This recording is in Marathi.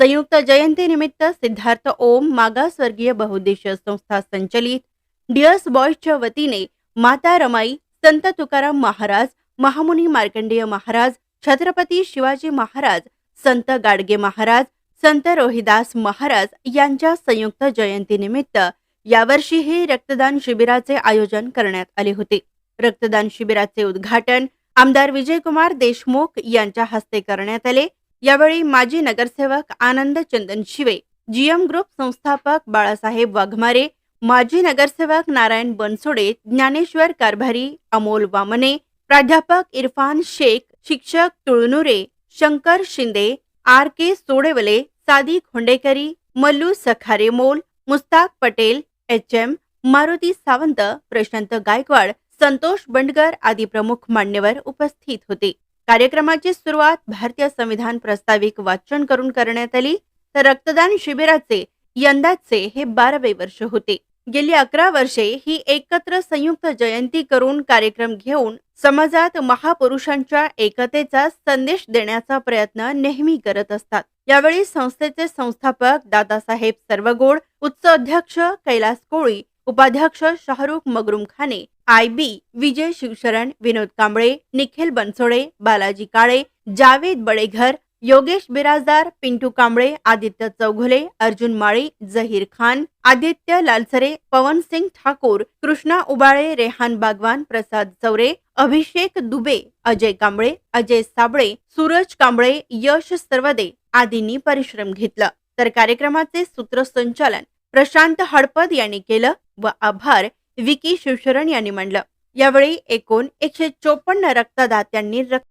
संयुक्त जयंतीनिमित्त सिद्धार्थ ओम मागासवर्गीय बहुद्देशीय संस्था संचलित डिअर्स बॉयजच्या वतीने माता रमाई संत तुकाराम महाराज महामुनी मार्कंडेय महाराज छत्रपती शिवाजी महाराज संत गाडगे महाराज संत रोहिदास महाराज यांच्या संयुक्त जयंतीनिमित्त यावर्षीही रक्तदान शिबिराचे आयोजन करण्यात आले होते. रक्तदान शिबिराचे उद्घाटन आमदार विजयकुमार देशमुख यांच्या हस्ते करण्यात आले. यावेळी माजी नगरसेवक आनंद चंदन शिवे जीएम ग्रुप संस्थापक बाळासाहेब वाघमारे माजी नगरसेवक नारायण बनसोडे ज्ञानेश्वर कारभारी अमोल वामने प्राध्यापक इरफान शेख शिक्षक Tulnure Shankar Shinde R K Sodevale Sadi Khondekari Mallu Sakhare Mol Mustaq Patel H M Maruti Sawant Prashant Gaikwad Santosh Bandgar आदी प्रमुख मान्यवर उपस्थित होते. कार्यक्रमाची सुरुवात भारतीय संविधान प्रस्ताविक वाचन करून करण्यात आली. तर रक्तदान शिबिराचे यंदाचे हे बारावे वर्ष होते. गेली अकरा वर्षे ही एकत्र संयुक्त जयंती करून कार्यक्रम घेऊन समाजात महापुरुषांच्या एकतेचा संदेश देण्याचा प्रयत्न नेहमी करत असतात. यावेळी संस्थेचे संस्थापक दादासाहेब सर्वगोड उच्च अध्यक्ष कैलास कोळी उपाध्यक्ष शाहरुख मगरुम खाने आय बी विजय शिवशरण विनोद कांबळे निखिल बनसोडे बालाजी काळे जावेद बडेघर योगेश बिराजदार पिंटू कांबळे आदित्य चौघुले अर्जुन माळी जहीर खान आदित्य लालसरे पवन सिंग ठाकूर कृष्णा उबाळे रेहान बागवान प्रसाद चौरे अभिषेक दुबे अजय कांबळे अजय साबळे सूरज कांबळे यश सर्वदे आदींनी परिश्रम घेतला. तर कार्यक्रमाचे सूत्रसंचालन प्रशांत हडपद यांनी केलं. व आभार विकी शिवशरण यांनी मांडलं. यावेळी एकूण एकशे चोपन्न रक्तदात्यांनी रक्त